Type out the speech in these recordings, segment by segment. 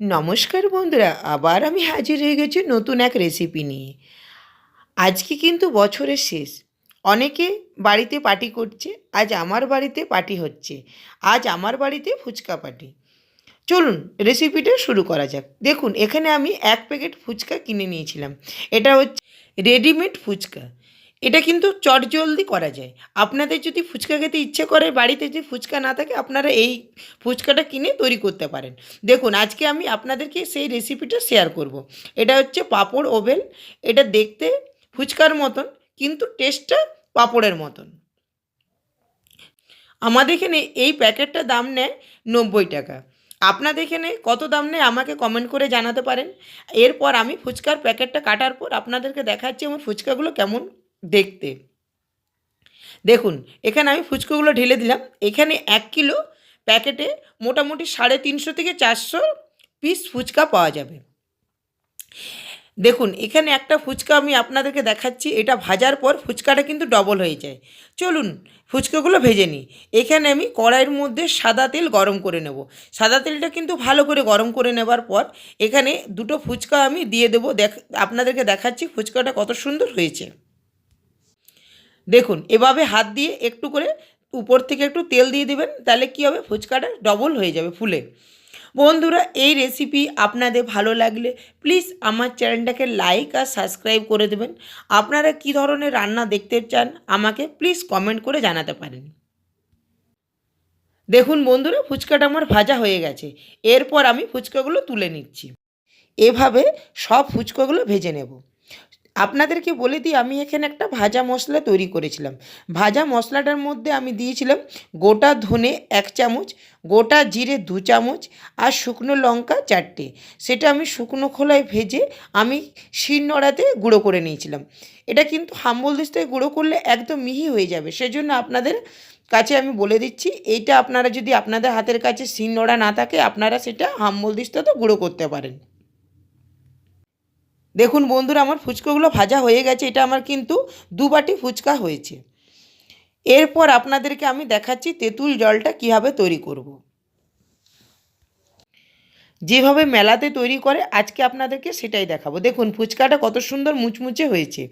নমস্কার বন্ধুরা, আবার আমি হাজির হয়ে গেছি নতুন এক রেসিপি নিয়ে। আজকে কিন্তু বছরের শেষ। অনেকে বাড়িতে পার্টি করছে, আজ আমার বাড়িতে পার্টি হচ্ছে, আজ আমার বাড়িতে ফুচকা পার্টি চলুন রেসিপিটা শুরু করা যাক। দেখুন, এখানে আমি এক প্যাকেট ফুচকা কিনে নিয়েছিলাম। এটা হচ্ছে রেডিমেড ফুচকা। এটা কিন্তু চটজলদি করা যায়। আপনাদের যদি ফুচকা খেতে ইচ্ছে করে, বাড়িতে যদি ফুচকা না থাকে, আপনারা এই ফুচকাটা কিনে তৈরি করতে পারেন। দেখুন, আজকে আমি আপনাদেরকে সেই রেসিপিটা শেয়ার করব। এটা হচ্ছে পাঁপড় ওভেল এটা দেখতে ফুচকার মতন, কিন্তু টেস্টটা পাঁপড়ের মতন। আমাদের এখানে এই প্যাকেটটা দাম নেয় নব্বই টাকা। আপনাদের এখানে কত দাম নেয় আমাকে কমেন্ট করে জানাতে পারেন। এরপর আমি ফুচকার প্যাকেটটা কাটার পর আপনাদেরকে দেখাচ্ছি আমার ফুচকাগুলো কেমন। দেখতে। দেখুন, এখানে আমি ফুচকাগুলো ঢেলে দিলাম। এখানে এক কিলো প্যাকেটে মোটামুটি সাড়ে তিনশো থেকে চারশো পিস ফুচকা পাওয়া যাবে। দেখুন, এখানে একটা ফুচকা আমি আপনাদেরকে দেখাচ্ছি। এটা ভাজার পর ফুচকাটা কিন্তু ডবল হয়ে যায়। চলুন, ফুচকাগুলো ভেজে নিই। এখানে আমি কড়াইয়ের মধ্যে সাদা তেল গরম করে নেব। সাদা তেলটা কিন্তু ভালো করে গরম করে নেবার পর এখানে দুটো ফুচকা আমি দিয়ে দেবো। দেখ, আপনাদেরকে দেখাচ্ছি ফুচকাটা কত সুন্দর হয়েছে। দেখুন, এভাবে হাত দিয়ে একটু করে উপর থেকে একটু তেল দিয়ে দেবেন, তাহলে কী হবে? ফুচকাটা ডবল হয়ে যাবে ফুলে। বন্ধুরা, এই রেসিপি আপনাদের ভালো লাগলে প্লিজ আমার চ্যানেলটাকে লাইক আর সাবস্ক্রাইব করে দেবেন। আপনারা কী ধরনের রান্না দেখতে চান আমাকে প্লিজ কমেন্ট করে জানাতে পারেন। দেখুন বন্ধুরা, ফুচকাটা আমার ভাজা হয়ে গেছে। এরপর আমি ফুচকাগুলো তুলে নিচ্ছি। এভাবে সব ফুচকাগুলো ভেজে নেব। আপনাদেরকে বলে দিই, আমি এখানে একটা ভাজা মশলা তৈরি করেছিলাম। ভাজা মশলাটার মধ্যে আমি দিয়েছিলাম গোটা ধনে এক চামচ, গোটা জিরে দু চামচ আর শুকনো লঙ্কা চারটে। সেটা আমি শুকনো খোলায় ভেজে আমি শিলনোড়াতে গুঁড়ো করে নিয়েছিলাম। এটা কিন্তু হাম্বল দিস্তায় গুঁড়ো করলে একদম মিহি হয়ে যাবে। সেজন্য আপনাদের কাছে আমি বলে দিচ্ছি, এইটা আপনারা যদি আপনাদের হাতের কাছে শিলনোড়া না থাকে, আপনারা সেটা হাম্বল দিস্তাতে গুঁড়ো করতে পারেন। দেখুন বন্ধুরা, আমার ফুচকাগুলো ভাজা হয়ে গেছে, এটা আমার কিন্তু দু বাটি ফুচকা হয়েছে। এরপর আপনাদেরকে আমি দেখাচ্ছি তেঁতুল জলটা কীভাবে তৈরি করব। যেভাবে মেলাতে তৈরি করে, আজকে আপনাদেরকে সেটাই দেখাবো। দেখুন, ফুচকাটা কত সুন্দর মুচমুচে হয়েছে।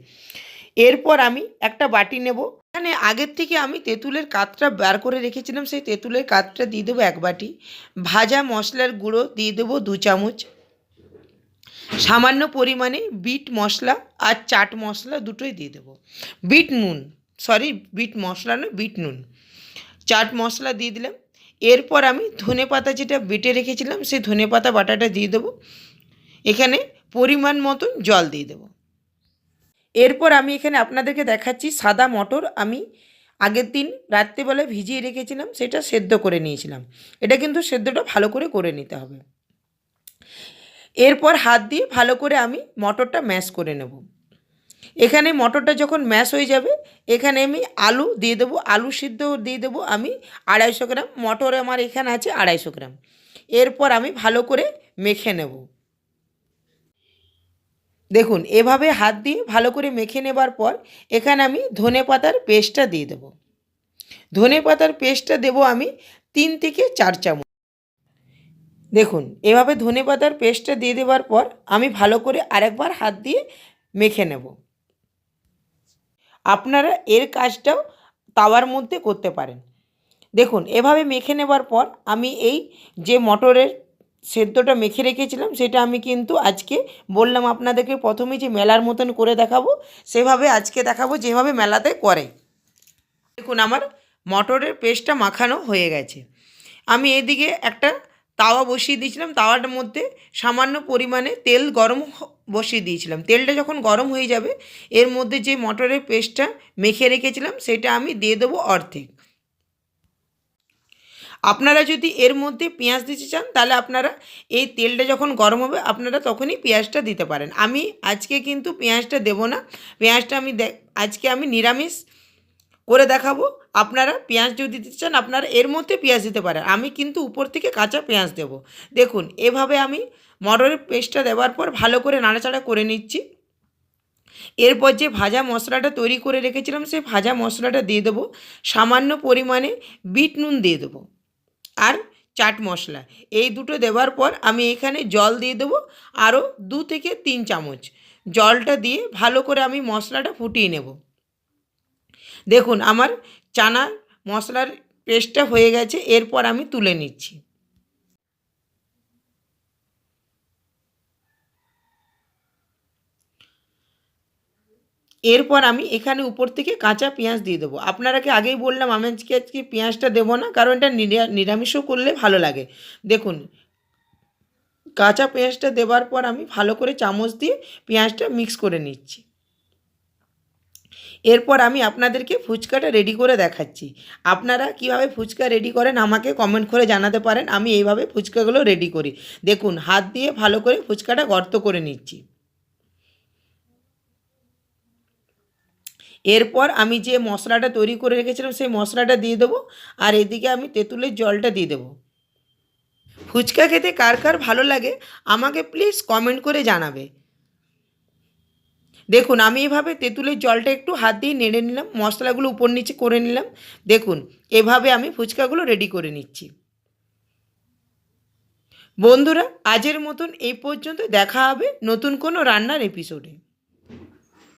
এরপর আমি একটা বাটি নেব। এখানে আগের থেকে আমি তেঁতুলের কাতটা বার করে রেখেছিলাম, সেই তেঁতুলের কাতটা দিয়ে দেবো এক বাটি। ভাজা মশলার গুঁড়ো দিয়ে দেবো দু চামচ। সামান্য পরিমাণে বিট মশলা আর চাট মশলা দুটোই দিয়ে দেবো। বিট নুন সরি বিট মশলা নয়, বিট নুন। চাট মশলা দিয়ে দিলাম। এরপর আমি ধনে পাতা যেটা বেটে রেখেছিলাম, সেই ধনে পাতা বাটাটা দিয়ে দেবো। এখানে পরিমাণ মতন জল দিয়ে দেবো। এরপর আমি এখানে আপনাদেরকে দেখাচ্ছি সাদা মটর। আমি আগের দিন রাত্রিবেলায় ভিজিয়ে রেখেছিলাম, সেটা সেদ্ধ করে নিয়েছিলাম। এটা কিন্তু সেদ্ধটা ভালো করে করে নিতে হবে। এরপর হাত দিয়ে ভালো করে আমি মটরটা ম্যাশ করে নেব। এখানে মটরটা যখন ম্যাশ হয়ে যাবে, এখানে আমি আলু দিয়ে দেবো, আলু সিদ্ধ দিয়ে দেবো আমি আড়াইশো গ্রাম, মটর আমার এখানে আছে আড়াইশো গ্রাম। এরপর আমি ভালো করে মেখে নেব। দেখুন, এভাবে হাত দিয়ে ভালো করে মেখে নেবার পর এখানে আমি ধনে পাতার পেস্টটা দিয়ে দেবো। ধনে পাতার পেস্টটা দেবো আমি তিন থেকে চার চামচ। দেখুন, এভাবে ধনে পাতার পেস্টটা দিয়ে দেওয়ার পর আমি ভালো করে আরেকবার হাত দিয়ে মেখে নেব। আপনারা এর কাজটাও তাওয়ার মধ্যে করতে পারেন। দেখুন, এভাবে মেখে নেবার পর আমি এই যে মটরের সেদ্ধটা মেখে রেখেছিলাম, সেটা আমি কিন্তু আজকে বললাম আপনাদেরকে প্রথমে যে মেলার মতন করে দেখাবো, সেভাবে আজকে দেখাবো যেভাবে মেলাতে করে। দেখুন, আমার মটরের পেস্টটা মাখানো হয়ে গেছে। আমি এদিকে একটা তাওয়া বসিয়ে দিয়েছিলাম তাওয়াটার মধ্যে সামান্য পরিমাণে তেল গরম বসিয়ে দিয়েছিলাম। তেলটা যখন গরম হয়ে যাবে, এর মধ্যে যে মটরের পেস্টটা মেখে রেখেছিলাম, সেটা আমি দিয়ে দেবো অর্ধেক। আপনারা যদি এর মধ্যে পেঁয়াজ দিতে চান, তাহলে আপনারা এই তেলটা যখন গরম হবে, আপনারা তখনই পেঁয়াজটা দিতে পারেন। আমি আজকে কিন্তু পেঁয়াজটা দেবো না। পেঁয়াজটা আমি আজকে আমি নিরামিষ করে দেখাবো। আপনারা পেঁয়াজ যদি দিতে চান, আপনারা এর মধ্যে পেঁয়াজ দিতে পারেন। আমি কিন্তু উপর থেকে কাঁচা পেঁয়াজ দেব। দেখুন, এভাবে আমি মটরের পেস্টটা দেওয়ার পর ভালো করে নাড়াচাড়া করে নিচ্ছি। এরপর যে ভাজা মশলাটা তৈরি করে রেখেছিলাম, সেই ভাজা মশলাটা দিয়ে দেবো। সামান্য পরিমাণে বিট নুন দিয়ে দেবো আর চাট মশলা। এই দুটো দেওয়ার পর আমি এখানে জল দিয়ে দেবো আরও দু থেকে তিন চামচ। জলটা দিয়ে ভালো করে আমি মশলাটা ফুটিয়ে নেব। দেখুন, আমার চানা মশলার পেস্টটা হয়ে গেছে, এরপর আমি তুলে নিচ্ছি। এরপর আমি এখানে উপর থেকে কাঁচা পেঁয়াজ দিয়ে দেবো। আপনারাকে আগেই বললাম আমি আজকে আজকে পেঁয়াজটা দেবো না? কারণ এটা নিরা- নিরামিষও করলে ভালো লাগে। দেখুন, কাঁচা পেঁয়াজটা দেওয়ার পর আমি ভালো করে চামচ দিয়ে পেঁয়াজটা মিক্স করে নিচ্ছি। এরপর আমি আপনাদেরকে ফুচকাটা রেডি করে দেখাচ্ছি। আপনারা কীভাবে ফুচকা রেডি করেন আমাকে কমেন্ট করে জানাতে পারেন, আমি এইভাবে ফুচকাগুলো রেডি করি। দেখুন, হাত দিয়ে ভালো করে ফুচকাটা গর্ত করে নিচ্ছি। এরপর আমি যে মশলাটা তৈরি করে রেখেছিলাম, সেই মশলাটা দিয়ে দেবো, আর এদিকে আমি তেঁতুলের জলটা দিয়ে দেবো। ফুচকা খেতে কার কার ভালো লাগে, আমাকে প্লিজ কমেন্ট করে জানাবে। দেখুন, আমি এভাবে তেঁতুলের জলটা একটু হাত দিয়ে নেড়ে নিলাম, মশলাগুলো উপর নিচে করে নিলাম। দেখুন, এভাবে আমি ফুচকাগুলো রেডি করে নিচ্ছি। বন্ধুরা, আজের মতন এই পর্যন্ত দেখা হবে নতুন কোনো রান্নার এপিসোডে